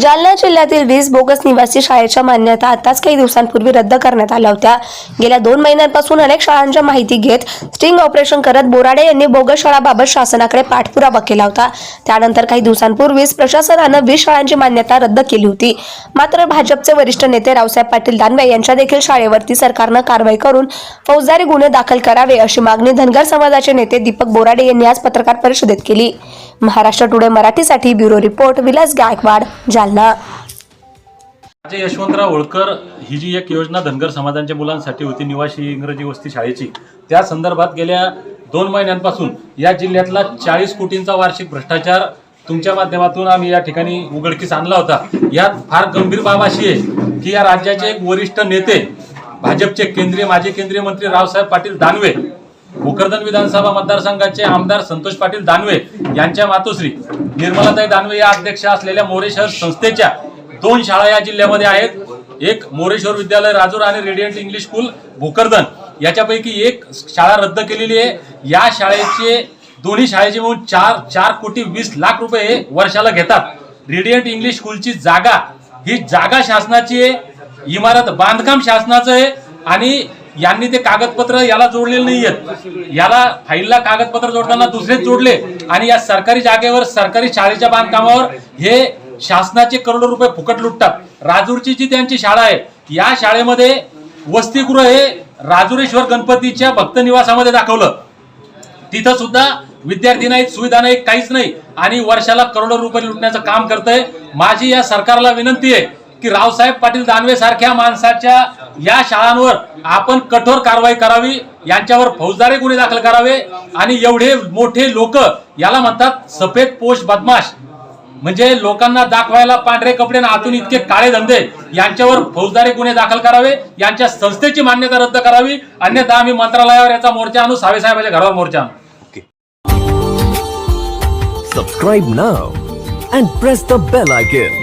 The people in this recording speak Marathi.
जालना जिल्ह्यातील वीस बोगस निवासी शाळेच्या मान्यता आताच काही दिवसांपूर्वी रद्द करण्यात आल्या होत्या. गेल्या दोन महिन्यांपासून अनेक शाळांच्या माहिती घेत स्टिंग ऑपरेशन करत बोराडे यांनी बोगस शाळाबाबत शासनाकडे पाठपुरावा केला होता. त्यानंतर काही दिवसांपूर्वीच प्रशासनानं वीस शाळांची मान्यता रद्द केली होती. मात्र भाजपचे वरिष्ठ नेते रावसाहेब पाटील दानवे यांच्या देखील शाळेवरती सरकारनं कारवाई करून फौजदारी गुन्हे दाखल करावे अशी मागणी धनगर समाजाचे नेते दीपक बोराडे यांनी आज पत्रकार परिषदेत केली. महाराष्ट्र टुडे मराठीसाठी ब्युरो रिपोर्ट विलास गायकवाड जालना. राजे यशवंतराव होळकर ही जी एक योजना धनगर समाजांच्या मुलांसाठी होती निवासी इंग्रजी वस्ती शाळेची त्या संदर्भात गेल्या दोन महिन्यांपासून या जिल्ह्यातला चाळीस कोटींचा वार्षिक भ्रष्टाचार तुमच्या माध्यमातून आम्ही या ठिकाणी उघडकीस आणला होता. यात फार गंभीर बाब अशी आहे की या राज्याचे एक वरिष्ठ नेते भाजपचे केंद्रीय माजी केंद्रीय मंत्री रावसाहेब पाटील दानवे भोकरदन विधानसभा मतदारसंघाचे आमदार संतोष पाटील दानवे यांच्या मातोश्री निर्मलाताई दानवे या अध्यक्ष असलेल्या मोरे शहर संस्थेच्या दोन शाळा या जिल्ह्यामध्ये आहेत. एक मोरेश्वर विद्यालय राजूर आणि रेडियंट इंग्लिश स्कूल भोकरदन. याच्यापैकी एक शाळा रद्द केलेली आहे. या शाळेचे दोन्ही शाळेचे मिळून चार चार कोटी वीस लाख रुपये हे वर्षाला घेतात. रेडियंट इंग्लिश स्कूलची जागा ही जागा शासनाची आहे. इमारत बांधकाम शासनाचं आहे. आणि यांनी ते कागदपत्र याला जोडलेले नाही आहेत याला फाईलला कागदपत्र जोडताना दुसरेच जोडले आणि या सरकारी जागेवर सरकारी शाळेच्या बांधकामावर हे शासनाचे करोडो रुपये फुकट लुटतात. राजूरची जी त्यांची शाळा आहे या शाळेमध्ये वसतिगृह हे राजुरेश्वर गणपतीच्या भक्त निवासामध्ये दाखवलं. तिथं सुद्धा विद्यार्थी नाहीत सुविधा नाही काहीच नाही. आणि वर्षाला करोडो रुपये लुटण्याचं काम करतंय. माझी या सरकारला विनंती आहे की रावसाहेब पाटील दानवे सारख्या माणसाच्या या शाळांवर आपण कठोर कारवाई करावी यांच्यावर फौजदारी गुन्हे दाखल करावे आणि एवढे मोठे लोक याला म्हणतात सफेद पोष बदमाश. म्हणजे लोकांना दाखवायला पांढरे कपडे आणि आतून इतके काळे धंदे यांच्यावर फौजदारी गुन्हे दाखल करावे यांच्या संस्थेची मान्यता रद्द करावी अन्यथा आम्ही मंत्रालयावर याचा मोर्चा आणू सावेसाहेबाच्या घरावर मोर्चा आणू. Subscribe now and press the bell icon